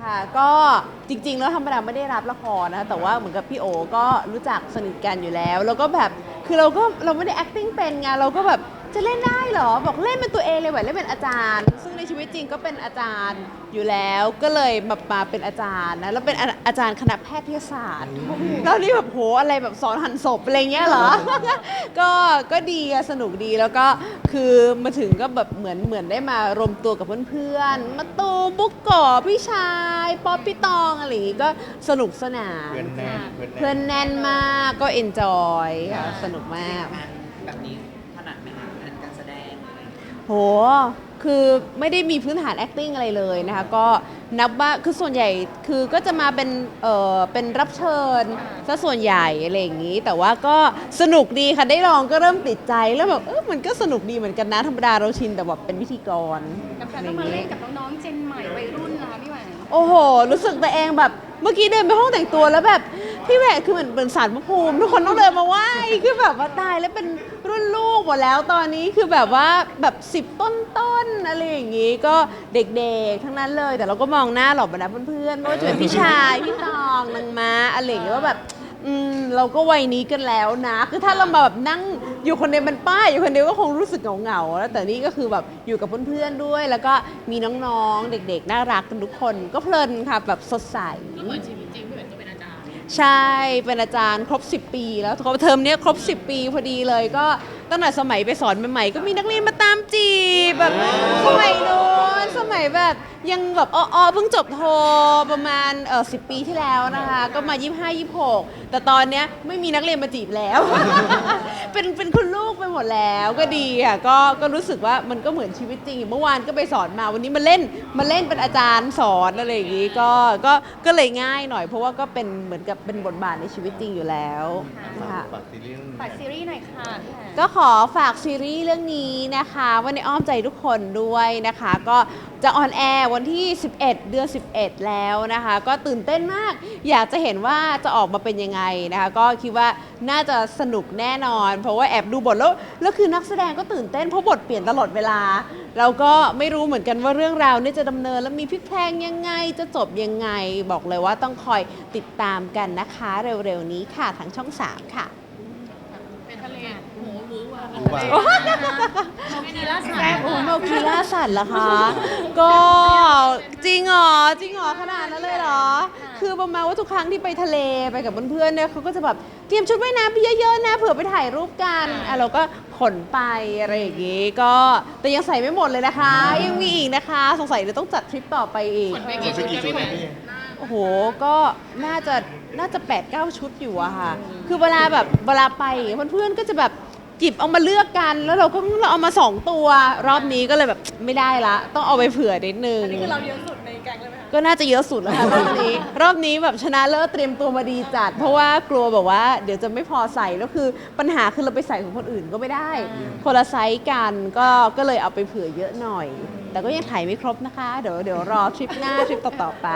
ค่ะก็จริงๆ แล้วธรรมดาไม่ได้รับละครนะคะแต่ว่าเหมือนกับพี่โอก็รู้จักสนิทกันอยู่แล้ว แล้วก็แบบคือเราก็เราไม่ได้ acting เป็นไงเราก็แบบ จะเล่นได้เหรอ บอกเล่นเป็นตัวเองเลยไหวเล่นเป็นอาจารย์ ซึ่งในชีวิตจริงก็เป็นอาจารย์อยู่แล้วก็เลยมามาเป็นอาจารย์นะแล้วเป็นอาอาจารย์คณะแพทยศาสตร์แล้วนี่แบบโหอะไรแบบสอนหันศพอะไรเงี้ยเหรอ ก็ก็ดีอะสนุกดีแล้วก็คือมาถึงก็แบบเหมือนเหมือนได้มารวมตัวกับเพื่อนๆมาตูมบุ๊กก่อพี่ชายป๊อปพี่ตองอะไรอย่างงี้ก็สนุกสนานเพื่อนแน่นเพื่อนแน่นมากก็เอนจอยค่ะสนุกมากงานแบบนี้ถนัดไหมคะ โห คือไม่ได้มีพื้นฐาน acting อะไรเลยนะคะ ก็นับว่า คือส่วนใหญ่ คือก็จะมาเป็น เออเป็นรับเชิญซะส่วนใหญ่อะไรอย่างนี้ แต่ว่าก็สนุกดีค่ะ ได้ลองก็เริ่มติดใจแล้วแบบ เออมันก็สนุกดีเหมือนกันนะ ธรรมดาเราชินแต่แบบเป็นพิธีกรกับการต้องมาเล่นกับน้องๆเจนใหม่วัยรุ่นนะคะพี่หวานโอ้โห รู้สึกตัวเองแบบ เมื่อกี้เดินไปห้องแต่งตัวแล้วแบบ พี่แหวนคือเหมือนเป็นสารพระภูมิ ทุกคนต้องเดินมาไหว้คือแบบว่าตายแล้วเป็นรุ่นลูกหมดแล้วตอนนี้คือแบบว่าแบบสิบต้นต้นๆอะไรอย่างงี้ก็เด็กๆ ทั้งนั้นเลย แต่เราก็มองหน้าหลอกบรรดาเพื่อนๆไม่ว่าจะเป็นพี่ชายพี่ตองนางม้าอะไรอย่างเงี้ยว่าแบบ อืมเราก็วัยนี้กันแล้วนะ คือถ้าเรามาแบบนั่งอยู่คนเดียวเป็นป้ายอยู่คนเดียวก็คงรู้สึกเหงาๆแล้วแต่นี่ก็คือแบบอยู่กับเพื่อนๆด้วย แล้วก็มีน้องๆเด็กๆ น่ารักกันทุกคน ก็เพลินค่ะแบบสดใส เหมือนชีวิต ใช่ เป็นอาจารย์ครบ 10 ปี แล้วเทอมเนี้ยครบ 10 ปีพอดีเลยก็ตั้งแต่สมัยไปสอนใหม่ๆก็มีนักเรียนมาตามจีบแบบสมัยโน้นสมัยแบบ ยังแบบอ้อๆเพิ่งจบโทประมาณเออสิปีที่แล้วนะคะ ก็มา 25 26 แต่ตอนเนี้ยไม่มีนักเรียนมาจีบแล้ว เป็นเป็นคุณลูกไปหมดแล้วก็ดีค่ะก็ก็รู้สึกว่ามันก็เหมือนชีวิตจริงเมื่อวานก็ไปสอนมาวันนี้มาเล่นมาเล่นเป็นอาจารย์สอนอะไรอย่างงี้ก็ก็ก็เลยง่ายหน่อย เพราะว่าก็เป็นเหมือนกับเป็นบทบาทในชีวิตจริงอยู่แล้วค่ะ ฝากซีรีส์ฝากซีรีส์หน่อยค่ะพี่หวานก็ขอฝากซีรีส์เรื่องนี้นะคะไว้ในอ้อมใจทุกคนด้วยนะคะ ก็ จะออนแอร์วันที่ 11 เดือน 11 แล้วนะคะ ก็ตื่นเต้นมาก อยากจะเห็นว่าจะออกมาเป็นยังไงนะคะ ก็คิดว่าน่าจะสนุกแน่นอน เพราะว่าแอบดูบทแล้วแล้วคือนักแสดงก็ตื่นเต้นเพราะบทเปลี่ยนตลอดเวลา เราก็ไม่รู้เหมือนกันว่าเรื่องราวนี่จะดำเนิน แล้วมีพลิกแพลงยังไงจะจบยังไง บอกเลยว่าต้องคอยติดตามกันนะคะ เร็วๆนี้ค่ะทางช่อง 3 ค่ะ เป็นทะเลโหหมู หวานรู้ว่าโมกีล่าสัตโอ้โนคิล่าสัตว์เหรอคะ ก็จริงเหรอจริงเหรอขนาดนั้นเลยเหรอ คือประมาณว่าทุกครั้งที่ไปทะเลไปกับเพื่อนๆเนี่ยเขาก็จะแบบเตรียมชุดว่ายน้ำไปเยอะๆนะเผื่อไปถ่ายรูปกันอะเราก็ขนไปอะไรอย่างงี้ก็แต่ยังใส่ไม่หมดเลยนะคะ ยังมีอีกนะคะ สงสัยเดี๋ยวต้องจัดทริปต่อไปอีกส่วนไปกี่ชุดนะพี่ โอ้โห ก็น่าจะน่าจะ8ปดเก้าชุดอยู่อะค่ะ คือเวลาแบบเวลาไปเพื่อนๆก็จะแบบ จิบเอามาเลือกกันแล้วเราก็เราเอามาสองตัว รอบนี้ก็เลยแบบไม่ได้ละ ต้องเอาไปเผื่อนิดนึงนี่คือเราเยอะสุดในแก๊งเลยไหมคะ ก็น่าจะเยอะสุดแล้วค่ะรอบนี้ รอบนี้แบบชนะเลิศเตรียมตัวมาดีจัด เพราะว่ากลัวแบบว่า เดี๋ยวจะไม่พอใส่แล้วคือปัญหาคือเราไปใส่ของคนอื่นก็ไม่ได้ คนละไซส์กันก็ก็เลยเอาไปเผื่อเยอะหน่อย แต่ก็ยังถ่ายไม่ครบนะคะ เดี๋ยวเดี๋ยวรอทริปหน้าทริปต่อๆไป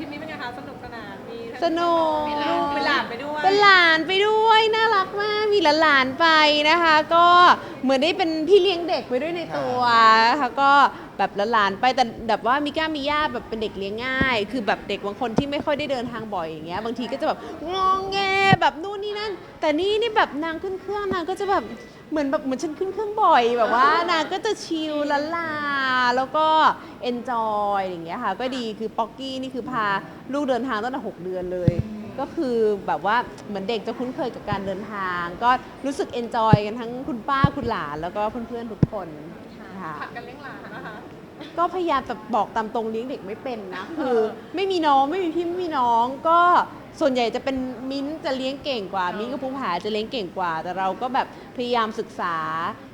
ทริปนี้เป็นไงคะสนุกสนาน มีสนุก มีลูกเป็นหลานไปด้วย เป็นหลานไปด้วย น่ารักมากมีหลานไปนะคะ ก็เหมือนได้เป็นพี่เลี้ยงเด็กไปด้วยในตัวค่ะก็แบบหลานไปแต่แบบว่ามีก้ามีย่าแบบเป็นเด็กเลี้ยงง่าย คือแบบเด็กบางคนที่ไม่ค่อยได้เดินทางบ่อยอย่างเงี้ยบางทีก็จะแบบงองแงแบบนู่นนี่นั่น แต่นี่นี่แบบนางขึ้นเครื่องนางก็จะแบบเหมือนแบบเหมือนฉันขึ้นเครื่องบ่อยแบบว่านางก็จะชิลละลา แล้วก็เอนจอยอย่างเงี้ยค่ะ ก็ดีคือป๊อกกี้นี่คือพาลูกเดินทางตั้งแต่หกเดือนเลย ก็คือแบบว่าเหมือนเด็กจะคุ้นเคยกับการเดินทาง ก็รู้สึกเอนจอยกันทั้งคุณป้าคุณหลานแล้วก็เพื่อนๆทุกคนค่ะ ผัดกันเลี้ยงหลานนะคะ ก็พยายามแบบบอกตามตรงเลี้ยงเด็กไม่เป็นนะ คือ ไม่มีน้องไม่มีพี่ไม่มีน้องก็ ส่วนใหญ่จะเป็นมิ้นท์จะเลี้ยงเก่งกว่า มิ้นท์กับภูผาจะเลี้ยงเก่งกว่า แต่เราก็แบบพยายามศึกษา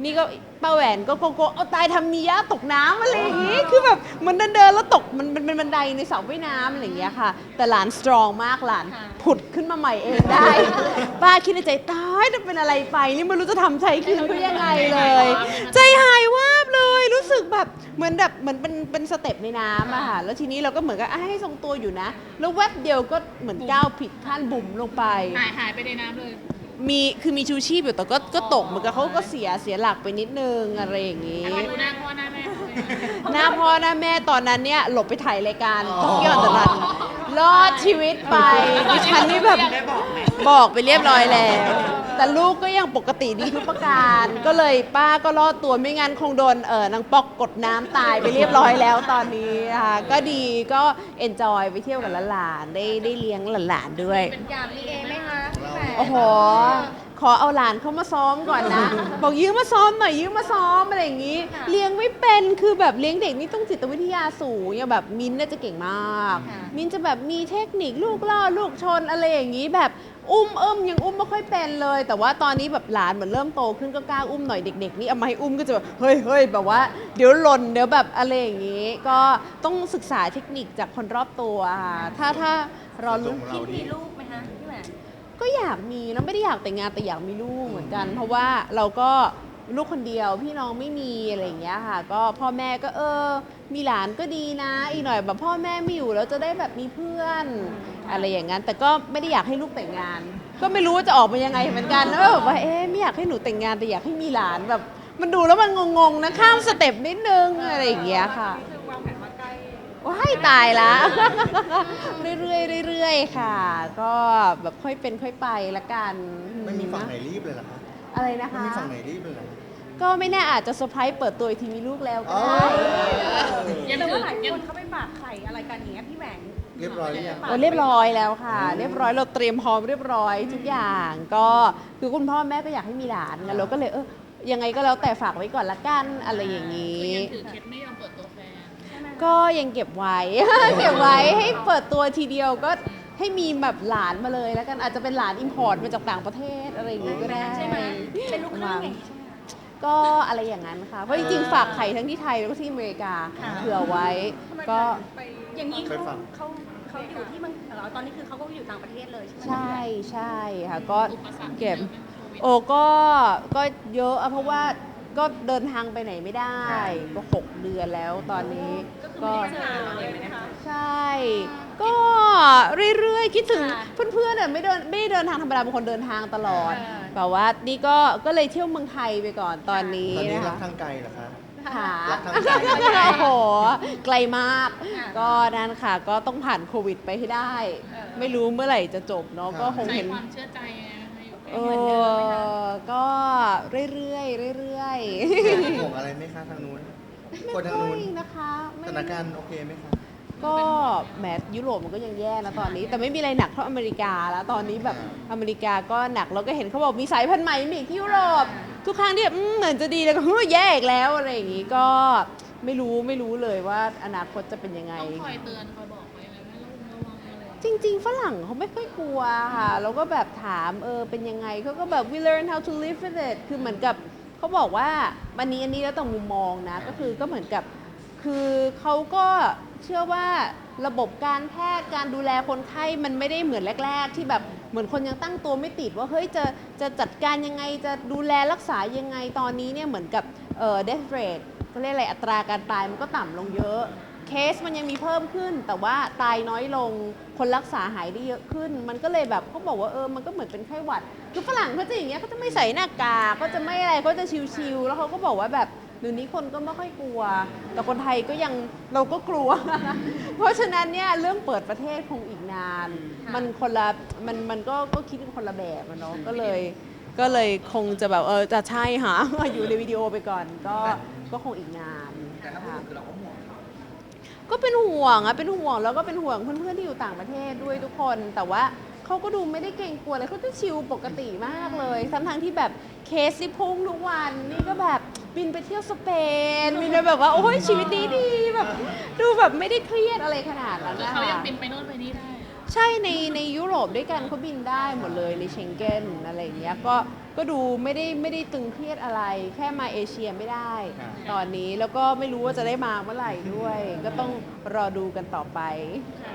นี่ก็ป้าแหวนก็โกโก้เอาตายทำมียะตกน้ำอะไรอย่างงี้คือแบบมันเดินเดินๆแล้วตกมันมันเป็นบันไดในเสาว่ายน้ำอะไรอย่างเงี้ยค่ะ แต่หลานสตรองมากหลานค่ะผุดขึ้นมาใหม่เองได้ ป้าคิดในใจตายจะเป็นอะไรไปนี่ไม่รู้จะทำใจคิดเขายังไงเลย ใจหายวาบเลย รู้สึกแบบเหมือนแบบเหมือนเป็นเป็นสเต็ปในน้ำอะค่ะแล้วทีนี้เราก็เหมือนกับอะให้ทรงตัวอยู่นะ แล้วแวบเดียวก็เหมือนก้าวผิดขั้นบุ๋มลงไป หายหายไปในน้ำเลยมีคือมีชูชีพอยู่แต่ก็ก็ตกเหมือนกับเขาก็เสียเสียหลักไปนิดนึงอะไรอย่างงี้ดูหน้าพ่อหน้าแม่ หน้าพ่อหน้าแม่ตอนนั้นเนี่ยหลบไปถ่ายรายการทุกยอดตลัน รอดชีวิตไปดิฉันนี่แบบได้บอกไหมบอกไปเรียบร้อยแล้ว แต่ลูกก็ยังปกติดีทุกประการ ก็เลยป้าก็รอดตัวไม่งั้นคงโดนเออนางปอกกดน้ำตายไปเรียบร้อยแล้วตอนนี้นะคะก็ดีก็เอนจอยไปเที่ยวกับหลานๆได้ได้เลี้ยงหลานๆด้วย อยากมีเอไหมคะพี่แหวนโอ้โห ขอเอาหลานเขามาซ้อมก่อนนะ บอกยืมมาซ้อมหน่อยยืมมาซ้อมอะไรอย่างนี้ เลี้ยงไม่เป็นคือแบบเลี้ยงเด็กนี่ต้องจิตวิทยาสูงอย่างแบบมิ้นท์น่าจะเก่งมากมิ้นท์จะแบบมีเทคนิคลูกล่อลูกชนอะไรอย่างนี้ แบบอุ้มเอิมยังอุ้มไม่ค่อยเป็นเลย แต่ว่าตอนนี้แบบหลานเหมือนเริ่มโตขึ้นก็กล้าอุ้มหน่อยเด็ก ๆ นี่เอามาให้อุ้มก็จะแบบเฮ้ยเฮ้ยแบบว่า เดี๋ยวหล่นเดี๋ยวแบบอะไรอย่างนี้ ก็ต้องศึกษาเทคนิคจากคนรอบตัวค่ะถ้าถ้ารอส่ลุ้วนนของคิเราดมีนี่ลูกไหมคะพี่แหวน ก็อยากมีแล้วไม่ได้อยากแต่งงานแต่อยากมีลูกเหมือนกัน เพราะว่าเราก็ลูกคนเดียวพี่น้องไม่มีอะไรอย่างเงี้ยค่ะ ก็พ่อแม่ก็เออ มีหลานก็ดีนะ อีกหน่อยแบบพ่อแม่ไม่อยู่แล้วจะได้แบบมีเพื่อน อะไรอย่างนั้น แต่ก็ไม่ได้อยากให้ลูกแต่งงาน ก็ไม่รู้ว่าจะออกมายังไงเหมือนกันแล้วแบบว่าเอ๊ะไม่อยากให้หนูแต่งงานแต่อยากให้มีหลานแบบ มันดูแล้วมันงงๆนะข้ามสเต็ปนิดนึงอะไรอย่างเงี้ยค่ะ ว้ายตายละเรื่อยๆเรื่อยๆค่ะ ก็แบบค่อยเป็นค่อยไปละกันไม่มีฝั่งไหนรีบเลยเหรอคะอะไรนะไม่คะ มีฝั่งไหนรีบเลยเหรอก็ไม่แน่อาจจะเซอร์ไพรส์เปิดตัวอีกทีมีลูกแล้วก็อ๋อได้ยังแต่ว่าหลายคนเขาไปฝากไข่อะไรกันอย่างเงี้ยพี่แหวนเรียบร้อยหรือยัง โอ้เรียบร้อยแล้วค่ะ เรียบร้อยเราเตรียมพร้อมเรียบร้อยทุกอย่างก็คือคุณพ่อแม่ก็อยากให้มีหลานไงเราก็เลยเออยังไงก็แล้วแต่ฝากไว้ก่อนละกันอะไรอย่างนี้ ยังถือเคล็ดไม่ยอมเปิดตัวแฟน ก็ยังเก็บไว้ เก็บไว้ให้เปิดตัวทีเดียวก็ให้มีแบบหลานมาเลยแล้วกันอาจจะเป็นหลานอิมพอร์ตมาจากต่างประเทศอะไรอย่างงี้ก็ได้ใช่ไหมเป็นลูกครึ่งอย่างนี้ใช่ไหมก็อะไรอย่างนั้นค่ะ เพราะจริงๆฝากไข่ทั้งที่ไทยแล้วก็ที่อเมริกาค่ะเผื่อไว้ก็อย่างนี้เคเขายฟังเขาเขาอยู่ที่เมืองเหรอตอนนี้คือเขาก็อยู่ต่างประเทศเลยใช่ไหมใช่ใช่ค่ะก็อุปสรรคเก็บเยอะไหมโควิดโอ้ก็ก็เยอะอะเพราะว่า ก็เดินทางไปไหนไม่ได้ ก็หกเดือนแล้วตอนนี้ก็เจอเลยนะคะใช่ ก็เรื่อยๆ คิดถึงเพื่อนๆอะไม่เดินไม่ได้เดินทางธรรมดาบางคนเดินทางตลอดอ่าแบบว่านี่ก็ก็เลยเที่ยวเมืองไทยไปก่อนตอนนี้ตอนนี้นะรักคะทางไกลเหรอคะค่ะรักทางไกลโอ้โห ไกลมากค่ะก็นั่นค่ะ ก็ต้องผ่านโควิดไปให้ได้เออไม่รู้เมื่อไหร่จะจบเนาะ ก็คงใช้เห็นความเชื่อใจ เอเหมือนเดิมไหมคะอก็เรื่อยๆเรื่อยห่วงอะไรไหมคะทางนู้นๆไม่คนทางค่อนู้ยนนะคะไม่สถานการณ์โอเคไหมคะ ก็แหมยุโรปมันก็ยังแย่นะตอนนี้ แต่ไม่มีอะไรหนักเท่าอเมริกาแล้วตอนนี้แบบอเมริกาก็หนักแล้วก็เห็นเขาบอกมีสายพันธุ์ใหม่มาอีกที่ยุโรปทุกครั้งที่แบบอืมเหมือนจะดีแล้วก็เฮ้ยแย่อีกแล้วอะไรอย่างงี้ก็ไม่รู้ไม่รู้เลยว่าอนาคตจะเป็นยังไง ต้องคอยเตือนคอยบอก จริง ๆ ฝรั่งเขาไม่ค่อยกลัวค่ะ แล้วก็แบบถามเออเป็นยังไงเขาก็แบบ we learn how to live with it คือเหมือนกับเขาบอกว่าวันนี้อันนี้แล้วแต่มุมมองนะ ก็คือก็เหมือนกับ คือเขาก็เชื่อว่าระบบการแพทย์การดูแลคนไข้มันไม่ได้เหมือนแรก ๆ ที่แบบเหมือนคนยังตั้งตัวไม่ติดว่าเฮ้ยจะจะจัดการยังไงจะดูแลรักษายังไงตอนนี้เนี่ยเหมือนกับเอ่อ death rate ก็เรียกอะไรอัตราการตายมันก็ต่ำลงเยอะ เคสมันยังมีเพิ่มขึ้น แต่ว่าตายน้อยลงคนรักษาหายได้เยอะขึ้น มันก็เลยแบบเขาบอกว่าเออมันก็เหมือนเป็นไข้หวัดคือฝรั่งเขาจะอย่างเงี้ยเขาจะไม่ใส่หน้ากากเขาจะไม่อะไรเขาจะชิวๆแล้วเขาก็บอกว่าแบบเดี๋ยวนี้คนก็ไม่ค่อยกลัว แต่คนไทยก็ยังเราก็กลัว เพราะฉะนั้นเนี่ยเรื่องเปิดประเทศคงอีกนาน มันคนละมันมันก็ก็คิดเป็นคนละแบบอะเนาะก็เลยก็เลยคงจะแบบเออจะใช่หา อยู่ในวิดีโอไปก่อน ก็ก็คงอีกนานแต่ถ้าพูดค่ะถึงคือเราก็ห่วงเขา ก็เป็นห่วงอะเป็นห่วงแล้วก็เป็นห่วงเพื่อนๆที่อยู่ต่างประเทศด้วยทุกคน แต่ว่าเขาก็ดูไม่ได้เกรงกลัวเลยเขาจะชิลปกติมากเลยทั้งทงๆที่แบบเคสที่พุ่งทุกวันนี่ก็แบบบินไปเที่ยวสเปนบินไปแบบว่าโอ้ยชีวิตดีดีๆแบบดูแบบไม่ได้เครียดอะไรขนาดนั้นแล้วนะเขายังคะ บินไปโน่นไปนี่ได้ ใช่ในในยุโรปด้วยกันเขาบินได้หมดเลยในเชงเก้นอะไรอย่างเงี้ยก็ ก็ดูไม่ได้ไม่ได้ตึงเครียดอะไร แค่มาเอเชียไม่ได้ ครับ ตอนนี้แล้วก็ไม่รู้ว่าจะได้มาเมื่อไหร่ด้วย ก็ต้องรอดูกันต่อไป ค่ะ